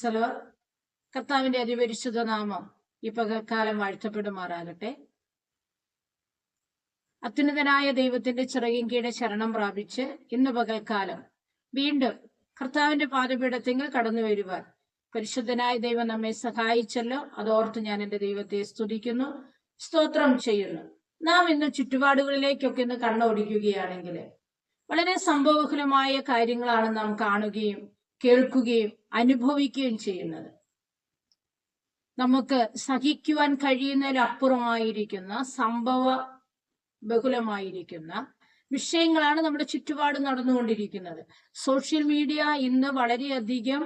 പ്രൈസലോ കർത്താവിന്റെ അതിപരിശുദ്ധ നാമം ഈ പകൽക്കാലം വാഴ്ത്തപ്പെടുമാറാകട്ടെ. അത്യുന്നതനായ ദൈവത്തിന്റെ ചിറകിൻ കീഴെ ശരണം പ്രാപിച്ച് ഇന്ന് പകൽക്കാലം വീണ്ടും കർത്താവിന്റെ പാതപീഠത്തെങ്കിൽ കടന്നു വരുവാൻ പരിശുദ്ധനായ ദൈവം നമ്മെ സഹായിച്ചല്ലോ. അതോർത്ത് ഞാൻ എന്റെ ദൈവത്തെ സ്തുതിക്കുന്നു സ്തോത്രം ചെയ്യുന്നു. നാം ഇന്ന് ചുറ്റുപാടുകളിലേക്കൊക്കെ ഇന്ന് കണ്ണോടിക്കുകയാണെങ്കിൽ വളരെ സംഭവഹുലമായ കാര്യങ്ങളാണ് നാം കാണുകയും കേൾക്കുകയും അനുഭവിക്കുകയും ചെയ്യുന്നത്. നമുക്ക് സഹിക്കുവാൻ കഴിയുന്നതിലപ്പുറമായിരിക്കുന്ന സംഭവ ബഹുലമായിരിക്കുന്ന വിഷയങ്ങളാണ് നമ്മുടെ ചുറ്റുപാട് നടന്നുകൊണ്ടിരിക്കുന്നത്. സോഷ്യൽ മീഡിയ ഇന്ന് വളരെയധികം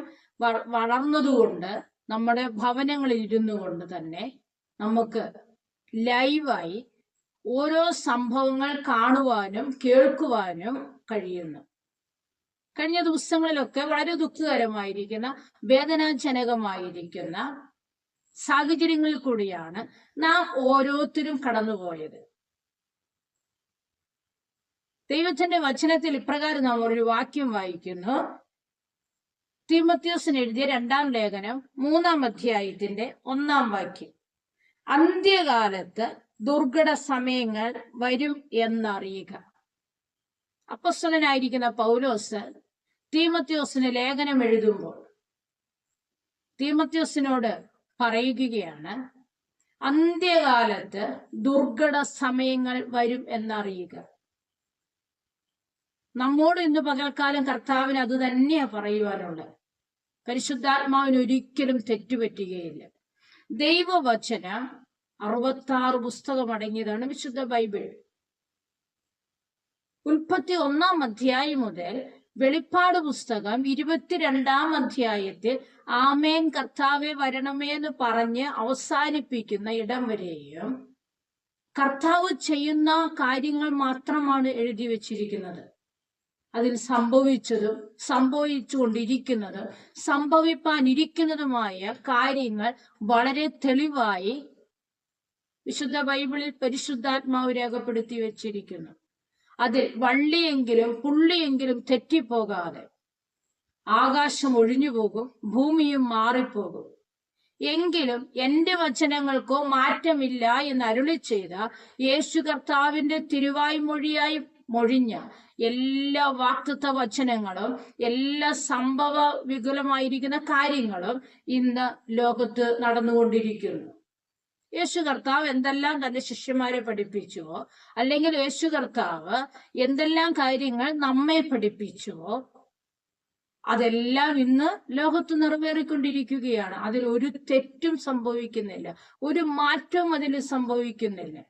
വളർന്നതുകൊണ്ട് നമ്മുടെ ഭവനങ്ങളിൽ ഇരുന്നു കൊണ്ട് തന്നെ നമുക്ക് ലൈവായി ഓരോ സംഭവങ്ങൾ കാണുവാനും കേൾക്കുവാനും കഴിയുന്നു. കഴിഞ്ഞ ദിവസങ്ങളിലൊക്കെ വളരെ ദുഃഖകരമായിരിക്കുന്ന വേദനാജനകമായിരിക്കുന്ന സാഹചര്യങ്ങളിൽ കൂടിയാണ് നാം ഓരോരുത്തരും കടന്നുപോയത്. ദൈവത്തിന്റെ വചനത്തിൽ ഇപ്രകാരം നാം ഒരു വാക്യം വായിക്കുന്നു. തിമത്യോസിന് എഴുതിയ രണ്ടാം ലേഖനം മൂന്നാം അധ്യായത്തിന്റെ ഒന്നാം വാക്യം. അന്ത്യകാലത്ത് ദുർഘട സമയങ്ങൾ വരും എന്നറിയുക. അപ്പസ്വലനായിരിക്കുന്ന പൗലോസ് തീമത്യോസിന് ലേഖനം എഴുതുമ്പോൾ തീമത്യോസിനോട് പറയുകയാണ് അന്ത്യകാലത്ത് ദുർഘട സമയങ്ങൾ വരും എന്നറിയുക. നമ്മോട് ഇന്ന് പകൽക്കാലം കർത്താവിന് അത് തന്നെയാ പറയുവാനുള്ളത്. പരിശുദ്ധാത്മാവിന് ഒരിക്കലും തെറ്റുപറ്റുകയില്ല. ദൈവവചനം അറുപത്താറ് പുസ്തകം അടങ്ങിയതാണ് വിശുദ്ധ ബൈബിൾ. ഉൽപ്പത്തി ഒന്നാം അധ്യായം മുതൽ വെളിപ്പാട് പുസ്തകം ഇരുപത്തിരണ്ടാം അധ്യായത്തിൽ ആമേൻ കർത്താവെ വരണമേ എന്ന് പറഞ്ഞ് അവസാനിപ്പിക്കുന്ന ഇടം വരെയും കർത്താവ് ചെയ്യുന്ന കാര്യങ്ങൾ മാത്രമാണ് എഴുതി വച്ചിരിക്കുന്നത്. അതിൽ സംഭവിച്ചതും സംഭവിച്ചുകൊണ്ടിരിക്കുന്നതും സംഭവിപ്പാനിരിക്കുന്നതുമായ കാര്യങ്ങൾ വളരെ തെളിവായി വിശുദ്ധ ബൈബിളിൽ പരിശുദ്ധാത്മാവ് രേഖപ്പെടുത്തി വെച്ചിരിക്കുന്നു. അതിൽ വള്ളിയെങ്കിലും പുള്ളിയെങ്കിലും തെറ്റിപ്പോകാതെ ആകാശം ഒഴിഞ്ഞു പോകും ഭൂമിയും മാറിപ്പോകും. എങ്കിലും എന്റെ വചനങ്ങൾക്കോ മാറ്റമില്ല എന്ന് അരുളി ചെയ്ത യേശു കർത്താവിന്റെ തിരുവായ്മൊഴിയായി മൊഴിഞ്ഞ എല്ലാ വാക്തത്വ വചനങ്ങളും എല്ലാ സംഭവ വികുലമായിരിക്കുന്ന കാര്യങ്ങളും ഇന്ന് ലോകത്ത് നടന്നുകൊണ്ടിരിക്കുന്നു. യേശു കർത്താവ് എന്തെല്ലാം തന്റെ ശിഷ്യന്മാരെ പഠിപ്പിച്ചുവോ അല്ലെങ്കിൽ യേശു കർത്താവ് എന്തെല്ലാം കാര്യങ്ങൾ നമ്മെ പഠിപ്പിച്ചുവോ അതെല്ലാം ഇന്ന് ലോകത്ത് നിറവേറിക്കൊണ്ടിരിക്കുകയാണ്. അതിൽ ഒരു തെറ്റും സംഭവിക്കുന്നില്ല. ഒരു മാറ്റവും അതിൽ സംഭവിക്കുന്നില്ല.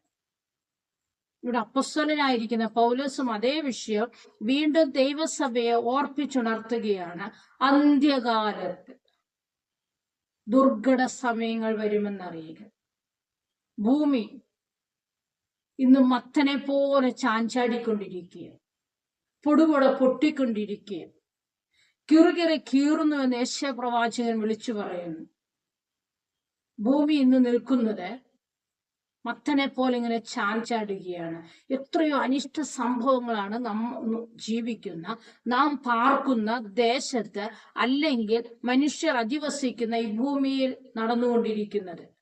ഇവിടെ അപ്പസ്വലനായിരിക്കുന്ന പൗലോസും അതേ വിഷയം വീണ്ടും ദൈവസഭയെ ഓർപ്പിച്ചുണർത്തുകയാണ്. അന്ത്യകാലത്ത് ദുർഘട സമയങ്ങൾ വരുമെന്നറിയുക. ഭൂമി ഇന്ന് മത്തനെ പോലെ ചാഞ്ചാടിക്കൊണ്ടിരിക്കുക പൊടുപൊട പൊട്ടിക്കൊണ്ടിരിക്കുക കിറുകിറെ കീറുന്നു എന്ന് പ്രവാചകൻ വിളിച്ചു പറയുന്നു. ഭൂമി ഇന്ന് നിൽക്കുന്നത് മത്തനെ പോലെ ഇങ്ങനെ ചാഞ്ചാടുകയാണ്. എത്രയോ അനിഷ്ട സംഭവങ്ങളാണ് നാം ജീവിക്കുന്ന നാം പാർക്കുന്ന ദേശത്ത് അല്ലെങ്കിൽ മനുഷ്യർ അധിവസിക്കുന്ന ഈ ഭൂമിയിൽ നടന്നുകൊണ്ടിരിക്കുന്നത്.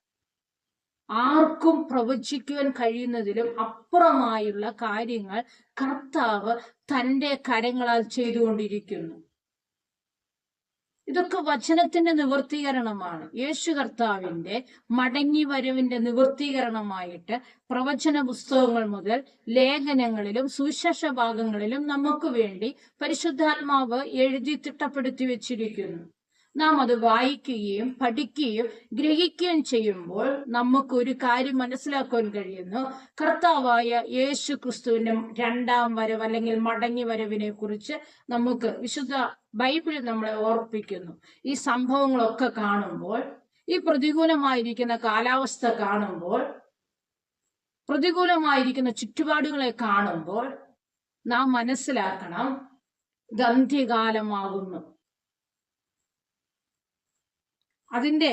ആർക്കും പ്രവചിക്കുവാൻ കഴിയുന്നതിലും അപ്പുറമായുള്ള കാര്യങ്ങൾ കർത്താവ് തന്റെ കരങ്ങളാൽ ചെയ്തുകൊണ്ടിരിക്കുന്നു. ഇതൊക്കെ വചനത്തിന്റെ നിവൃത്തീകരണമാണ് യേശു കർത്താവിന്റെ മടങ്ങി വരവിന്റെ നിവൃത്തീകരണമായിട്ട് പ്രവചന പുസ്തകങ്ങൾ മുതൽ ലേഖനങ്ങളിലും സുശേഷ ഭാഗങ്ങളിലും നമുക്ക് വേണ്ടി പരിശുദ്ധാത്മാവ് എഴുതി തിട്ടപ്പെടുത്തി വെച്ചിരിക്കുന്നു. നാം അത് വായിക്കുകയും പഠിക്കുകയും ഗ്രഹിക്കുകയും ചെയ്യുമ്പോൾ നമുക്ക് ഒരു കാര്യം മനസ്സിലാക്കാൻ കഴിയുന്നു. കർത്താവായ യേശു ക്രിസ്തുവിന്റെ രണ്ടാം വരവ് അല്ലെങ്കിൽ മടങ്ങി വരവിനെ കുറിച്ച് നമുക്ക് വിശുദ്ധ ബൈബിൾ നമ്മളെ ഓർപ്പിക്കുന്നു. ഈ സംഭവങ്ങളൊക്കെ കാണുമ്പോൾ ഈ പ്രതികൂലമായിരിക്കുന്ന കാലാവസ്ഥ കാണുമ്പോൾ പ്രതികൂലമായിരിക്കുന്ന ചുറ്റുപാടുകളെ കാണുമ്പോൾ നാം മനസ്സിലാക്കണം ഗന്ധ്യകാലമാകുന്നു അതിന്റെ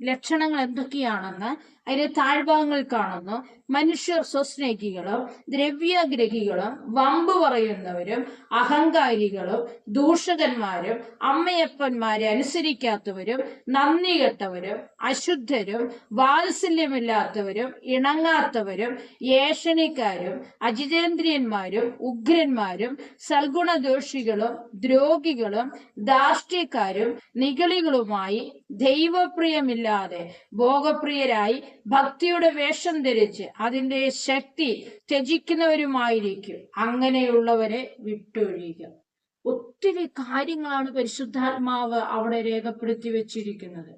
ലക്ഷണങ്ങൾ എന്തൊക്കെയാണെന്ന് അതിന്റെ താഴ്ഭാഗങ്ങൾ കാണുന്നു. മനുഷ്യർ സ്വസ്നേഹികളും ദ്രവ്യഗ്രഹികളും വമ്പ് പറയുന്നവരും അഹങ്കാരികളും ദൂഷകന്മാരും അമ്മയപ്പന്മാരെ അനുസരിക്കാത്തവരും നന്ദി കെട്ടവരും അശുദ്ധരും വാത്സല്യമില്ലാത്തവരും ഇണങ്ങാത്തവരും ഏഷണിക്കാരും അജിതേന്ദ്രിയന്മാരും ഉഗ്രന്മാരും സൽഗുണദോഷികളും ദ്രോഹികളും ധാർഷ്ട്യക്കാരും നികളികളുമായി ദൈവപ്രിയമില്ലാതെ ഭോഗപ്രിയരായി ഭക്തിയുടെ വേഷം ധരിച്ച് അതിന്റെ ശക്തി ത്യജിക്കുന്നവരുമായിരിക്കും. അങ്ങനെയുള്ളവരെ വിട്ടൊഴിയുക. ഒത്തിരി കാര്യങ്ങളാണ് പരിശുദ്ധാത്മാവ് അവിടെ രേഖപ്പെടുത്തി വെച്ചിരിക്കുന്നത്.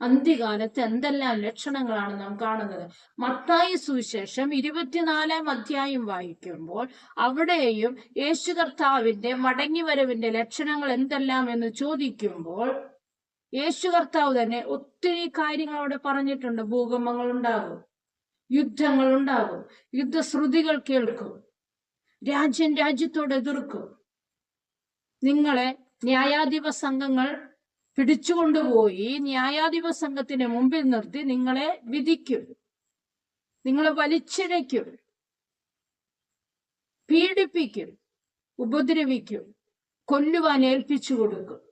അന്ത്യകാലത്ത് എന്തെല്ലാം ലക്ഷണങ്ങളാണ് നാം കാണുന്നത്? മത്തായ സുവിശേഷം ഇരുപത്തിനാലാം അധ്യായം വായിക്കുമ്പോൾ അവിടെയും യേശു കർത്താവിന്റെ മടങ്ങിവരവിന്റെ ലക്ഷണങ്ങൾ എന്തെല്ലാം എന്ന് ചോദിക്കുമ്പോൾ യേശു കർത്താവ് തന്നെ ഒത്തിരി കാര്യങ്ങൾ അവിടെ പറഞ്ഞിട്ടുണ്ട്. ഭൂകമ്പങ്ങൾ ഉണ്ടാകും യുദ്ധങ്ങൾ ഉണ്ടാകും യുദ്ധശ്രുതികൾ കേൾക്കും രാജ്യം രാജ്യത്തോട് എതിർക്കും. നിങ്ങളെ ന്യായാധിപ സംഘങ്ങൾ പിടിച്ചുകൊണ്ടുപോയി ന്യായാധിപ സംഘത്തിന് മുമ്പിൽ നിർത്തി നിങ്ങളെ വിധിക്കും നിങ്ങളെ വലിച്ചിഴയ്ക്കും പീഡിപ്പിക്കും ഉപദ്രവിക്കും കൊല്ലുവാൻ ഏൽപ്പിച്ചു കൊടുക്കും.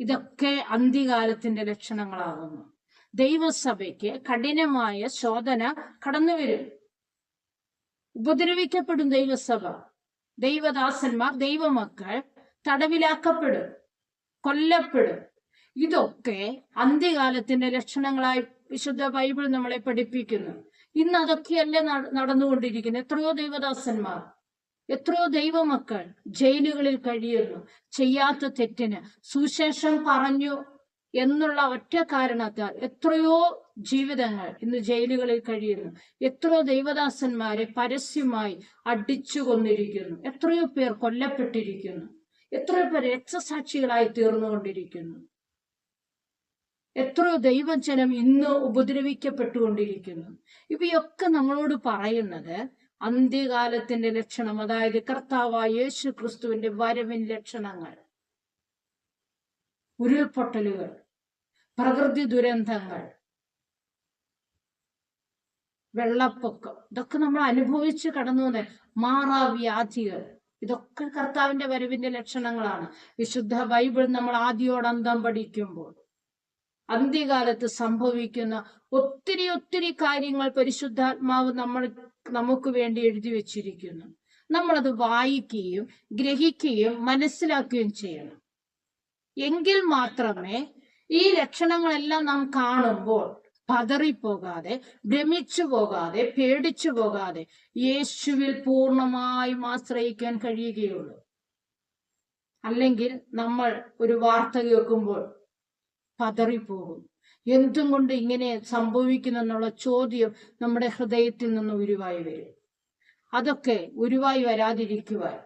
ഇതൊക്കെ അന്ത്യകാലത്തിന്റെ ലക്ഷണങ്ങളാകുന്നു. ദൈവസഭയ്ക്ക് കഠിനമായ ശോധന കടന്നുവരും ഉപദ്രവിക്കപ്പെടും ദൈവസഭ. ദൈവദാസന്മാർ ദൈവമക്കൾ തടവിലാക്കപ്പെടും കൊല്ലപ്പെടും. ഇതൊക്കെ അന്ത്യകാലത്തിന്റെ ലക്ഷണങ്ങളായി വിശുദ്ധ ബൈബിൾ നമ്മളെ പഠിപ്പിക്കുന്നു. ഇന്ന് അതൊക്കെയല്ലേ നട- നടന്നുകൊണ്ടിരിക്കുന്നത്? എത്രയോ ദൈവദാസന്മാർ എത്രയോ ദൈവമക്കൾ ജയിലുകളിൽ കഴിയുന്നു. ചെയ്യാത്ത തെറ്റിന് സുശേഷം പറഞ്ഞു എന്നുള്ള ഒറ്റ കാരണത്താൽ എത്രയോ ജീവിതങ്ങൾ ഇന്ന് ജയിലുകളിൽ കഴിയുന്നു. എത്രയോ ദൈവദാസന്മാരെ പരസ്യമായി അടിച്ചു കൊന്നിരിക്കുന്നു. എത്രയോ പേർ കൊല്ലപ്പെട്ടിരിക്കുന്നു. എത്രയോ പേർ രക്തസാക്ഷികളായി തീർന്നുകൊണ്ടിരിക്കുന്നു. എത്രയോ ദൈവജനം ഇന്ന് ഉപദ്രവിക്കപ്പെട്ടുകൊണ്ടിരിക്കുന്നു. ഇവയൊക്കെ നമ്മളോട് പറയുന്നത് അന്ത്യകാലത്തിന്റെ ലക്ഷണം അതായത് കർത്താവായ യേശു ക്രിസ്തുവിന്റെ വരവിൻ ലക്ഷണങ്ങൾ ഉരുൾപൊട്ടലുകൾ പ്രകൃതി ദുരന്തങ്ങൾ വെള്ളപ്പൊക്കം ഇതൊക്കെ നമ്മൾ അനുഭവിച്ച് കടന്നു വന്ന മാറാവ്യാധികൾ. ഇതൊക്കെ കർത്താവിന്റെ വരവിന്റെ ലക്ഷണങ്ങളാണ്. വിശുദ്ധ ബൈബിൾ നമ്മൾ ആദ്യോടന്തം പഠിക്കുമ്പോൾ അന്ത്യകാലത്ത് സംഭവിക്കുന്ന ഒത്തിരി ഒത്തിരി കാര്യങ്ങൾ പരിശുദ്ധാത്മാവ് നമ്മൾ നമുക്ക് വേണ്ടി എഴുതി വെച്ചിരിക്കുന്നു. നമ്മളത് വായിക്കുകയും ഗ്രഹിക്കുകയും മനസ്സിലാക്കുകയും ചെയ്യണം. എങ്കിൽ മാത്രമേ ഈ ലക്ഷണങ്ങളെല്ലാം നാം കാണുമ്പോൾ പതറിപ്പോകാതെ ഭ്രമിച്ചു പോകാതെ പേടിച്ചു പോകാതെ യേശുവിൽ പൂർണമായും ആശ്രയിക്കാൻ കഴിയുകയുള്ളൂ. അല്ലെങ്കിൽ നമ്മൾ ഒരു വാർത്ത കേൾക്കുമ്പോൾ പതറിപ്പോകും. എന്തും കൊണ്ട് ഇങ്ങനെ സംഭവിക്കുന്നു എന്നുള്ള ചോദ്യം നമ്മുടെ ഹൃദയത്തിൽ നിന്ന് ഉരുവായി വരും. അതൊക്കെ ഉരുവായി വരാതിരിക്കുവാൻ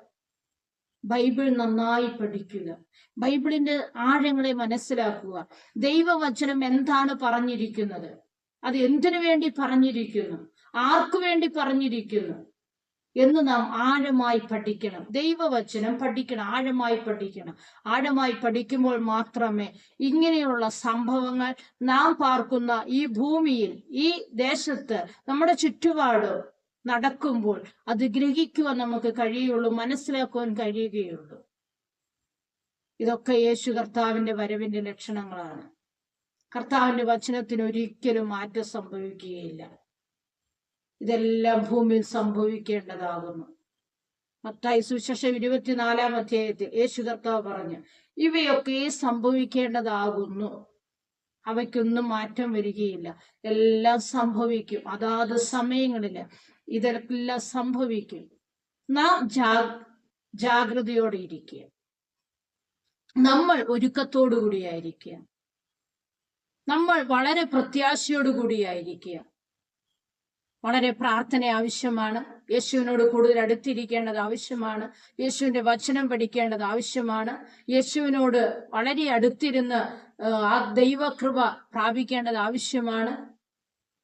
ബൈബിൾ നന്നായി പഠിക്കുക ബൈബിളിന്റെ ആഴങ്ങളെ മനസ്സിലാക്കുക. ദൈവവചനം എന്താണ് പറഞ്ഞിരിക്കുന്നത്? അത് എന്തിനു വേണ്ടി പറഞ്ഞിരിക്കുന്നു? ആർക്കു വേണ്ടി പറഞ്ഞിരിക്കുന്നു? എന്ന് നാം ആഴമായി പഠിക്കണം. ദൈവവചനം പഠിക്കണം ആഴമായി പഠിക്കണം. ആഴമായി പഠിക്കുമ്പോൾ മാത്രമേ ഇങ്ങനെയുള്ള സംഭവങ്ങൾ നാം പാർക്കുന്ന ഈ ഭൂമിയിൽ ഈ ദേശത്ത് നമ്മുടെ ചുറ്റുപാട് നടക്കുമ്പോൾ അത് ഗ്രഹിക്കുവാൻ നമുക്ക് കഴിയുള്ളൂ മനസ്സിലാക്കുവാൻ കഴിയുകയുള്ളൂ. ഇതൊക്കെ യേശു കർത്താവിന്റെ വരവിന്റെ ലക്ഷണങ്ങളാണ്. കർത്താവിന്റെ വചനത്തിന് ഒരിക്കലും മാറ്റം സംഭവിക്കുകയില്ല. ഇതെല്ലാം ഭൂമിയിൽ സംഭവിക്കേണ്ടതാകുന്നു. മത്തായി സുശേഷം ഇരുപത്തിനാലാം അധ്യായത്തിൽ യേശു കർത്താവ് പറഞ്ഞു ഇവയൊക്കെ സംഭവിക്കേണ്ടതാകുന്നു. അവയ്ക്കൊന്നും മാറ്റം വരികയില്ല. എല്ലാം സംഭവിക്കും. അതാത് സമയങ്ങളിൽ ഇതെല്ലാം സംഭവിക്കും. നാം ജാ ജാഗ്രതയോടെ ഇരിക്കുക. നമ്മൾ ഒരുക്കത്തോടു കൂടിയായിരിക്കുക നമ്മൾ വളരെ പ്രത്യാശയോടു കൂടിയായിരിക്കുക വളരെ പ്രാർത്ഥന ആവശ്യമാണ്. യേശുവിനോട് കൂടുതൽ അടുത്തിരിക്കേണ്ടത് ആവശ്യമാണ്. യേശുവിന്റെ വചനം പഠിക്കേണ്ടത് ആവശ്യമാണ്. യേശുവിനോട് വളരെ അടുത്തിരുന്ന് ആ, ദൈവകൃപ പ്രാപിക്കേണ്ടത് ആവശ്യമാണ്.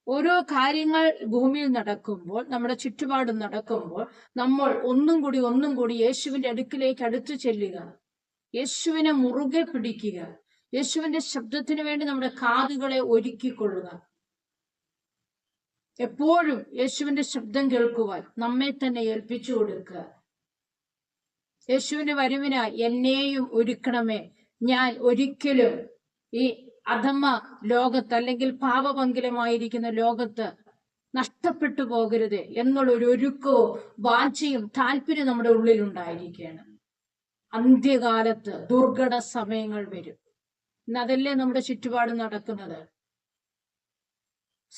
ഓരോ കാര്യങ്ങൾ ഭൂമിയിൽ നടക്കുമ്പോൾ നമ്മുടെ ചുറ്റുപാട് നടക്കുമ്പോൾ നമ്മൾ ഒന്നും കൂടി ഒന്നും കൂടി യേശുവിന്റെ അടുക്കിലേക്ക് അടുത്തു ചെല്ലുക. യേശുവിനെ മുറുകെ പിടിക്കുക. യേശുവിന്റെ ശബ്ദത്തിന് വേണ്ടി നമ്മുടെ കാതുകളെ ഒരുക്കിക്കൊള്ളുക. എപ്പോഴും യേശുവിന്റെ ശബ്ദം കേൾക്കുവാൻ നമ്മെ തന്നെ ഏൽപ്പിച്ചു കൊടുക്കുക. യേശുവിന്റെ വരവിനായി എന്നെയും ഒരുക്കണമേ. ഞാൻ ഒരിക്കലും ഈ അധമ ലോകത്ത് അല്ലെങ്കിൽ പാപപങ്കിലമായിരിക്കുന്ന ലോകത്ത് നഷ്ടപ്പെട്ടു പോകരുത് എന്നുള്ള ഒരു ഒരുക്കവും വാഞ്ചയും താല്പര്യം നമ്മുടെ ഉള്ളിൽ ഉണ്ടായിരിക്കുകയാണ്. അന്ത്യകാലത്ത് ദുർഘട സമയങ്ങൾ വരും. ഇന്ന് അതല്ലേ നമ്മുടെ ചുറ്റുപാട് നടക്കുന്നത്?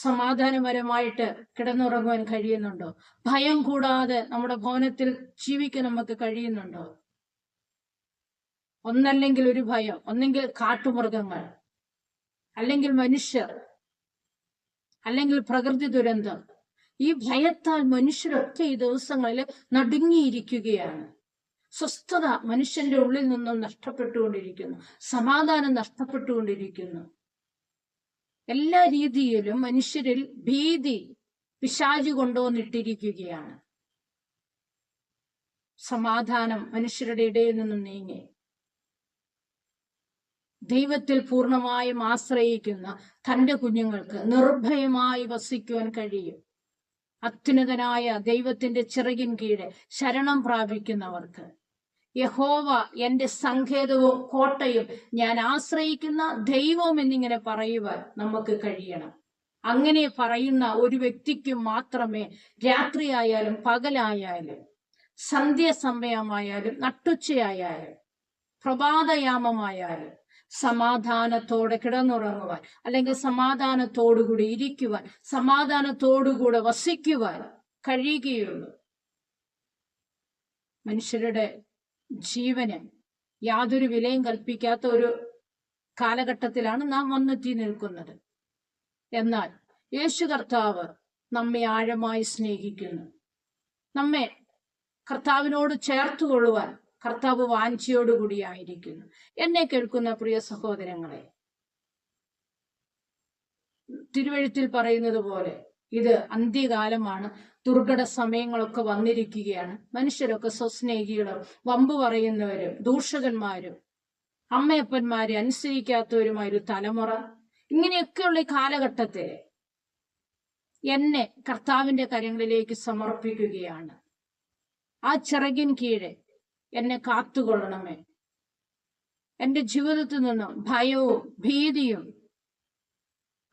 സമാധാനപരമായിട്ട് കിടന്നുറങ്ങുവാൻ കഴിയുന്നുണ്ടോ? ഭയം കൂടാതെ നമ്മുടെ ഭവനത്തിൽ ജീവിക്കാൻ നമുക്ക് കഴിയുന്നുണ്ടോ? ഒന്നല്ലെങ്കിൽ ഒരു ഭയം ഒന്നെങ്കിൽ കാട്ടുമൃഗങ്ങൾ അല്ലെങ്കിൽ മനുഷ്യർ അല്ലെങ്കിൽ പ്രകൃതി ദുരന്തം. ഈ ഭയത്താൽ മനുഷ്യരൊക്കെ ഈ ദിവസങ്ങളിൽ നടുങ്ങിയിരിക്കുകയാണ്. സ്വസ്ഥത മനുഷ്യന്റെ ഉള്ളിൽ നിന്നും നഷ്ടപ്പെട്ടുകൊണ്ടിരിക്കുന്നു. സമാധാനം നഷ്ടപ്പെട്ടുകൊണ്ടിരിക്കുന്നു. എല്ലാ രീതിയിലും മനുഷ്യരിൽ ഭീതി പിശാചി കൊണ്ടുവന്നിട്ടിരിക്കുകയാണ്. സമാധാനം മനുഷ്യരുടെ ഇടയിൽ നിന്നും നീങ്ങി. ദൈവത്തിൽ പൂർണമായും ആശ്രയിക്കുന്ന തന്റെ കുഞ്ഞുങ്ങൾക്ക് നിർഭയമായി വസിക്കുവാൻ കഴിയും. അത്യുന്നതനായ ദൈവത്തിന്റെ ചിറകിൻ കീഴെ ശരണം പ്രാപിക്കുന്നവർക്ക് യഹോവ എന്റെ സങ്കേതവും കോട്ടയും ഞാൻ ആശ്രയിക്കുന്ന ദൈവം എന്നിങ്ങനെ പറയുവാൻ നമുക്ക് കഴിയണം. അങ്ങനെ പറയുന്ന ഒരു വ്യക്തിക്ക് മാത്രമേ രാത്രിയായാലും പകലായാലും സന്ധ്യസമയമായാലും നട്ടുച്ചയായാലും പ്രഭാതയാമമായാലും സമാധാനത്തോടെ കിടന്നുറങ്ങുവാൻ അല്ലെങ്കിൽ സമാധാനത്തോടുകൂടി ഇരിക്കുവാൻ സമാധാനത്തോടുകൂടെ വസിക്കുവാൻ കഴിയുകയുള്ളൂ. മനുഷ്യരുടെ ജീവന് യാതൊരു വിലയും കൽപ്പിക്കാത്ത ഒരു കാലഘട്ടത്തിലാണ് നാം വന്നെത്തി നിൽക്കുന്നത്. എന്നാൽ യേശു കർത്താവ് നമ്മെ ആഴമായി സ്നേഹിക്കുന്നു. നമ്മെ കർത്താവിനോട് ചേർത്ത് കൊള്ളുവാൻ കർത്താവ് വാഞ്ചിയോടുകൂടിയായിരിക്കുന്നു എന്നെ കേൾക്കുന്ന പ്രിയ സഹോദരങ്ങളെ തിരുവഴുത്തിൽ പറയുന്നത് പോലെ ഇത് അന്ത്യകാലമാണ്. ദുർഘട സമയങ്ങളൊക്കെ വന്നിരിക്കുകയാണ്. മനുഷ്യരൊക്കെ സ്വസ്നേഹികളും വമ്പ് പറയുന്നവരും ദൂഷകന്മാരും അമ്മയപ്പന്മാരെ അനുസരിക്കാത്തവരുമായ ഒരു തലമുറ. ഇങ്ങനെയൊക്കെയുള്ള ഈ കാലഘട്ടത്തെ എന്നെ കർത്താവിന്റെ കാര്യങ്ങളിലേക്ക് സമർപ്പിക്കുകയാണ്. ആ ചിറകിൻ കീഴെ എന്നെ കാത്തുകൊള്ളണമേ. എന്റെ ജീവിതത്തിൽ നിന്നും ഭയവും ഭീതിയും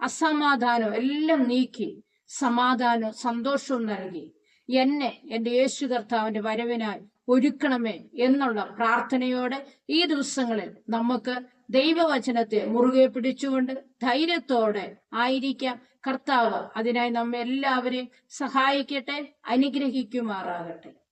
അസമാധാനവും എല്ലാം നീക്കി സമാധാനവും സന്തോഷവും നൽകി. എന്നെ എന്റെ യേശു കർത്താവിന്റെ വരവിനായി ഒരുക്കണമേ എന്നുള്ള പ്രാർത്ഥനയോടെ ഈ ദിവസങ്ങളിൽ നമുക്ക് ദൈവവചനത്തെ മുറുകെ പിടിച്ചുകൊണ്ട് ധൈര്യത്തോടെ ആയിരിക്കാം. കർത്താവ് അതിനായി നമ്മെ എല്ലാവരെയും സഹായിക്കട്ടെ അനുഗ്രഹിക്കുമാറാകട്ടെ.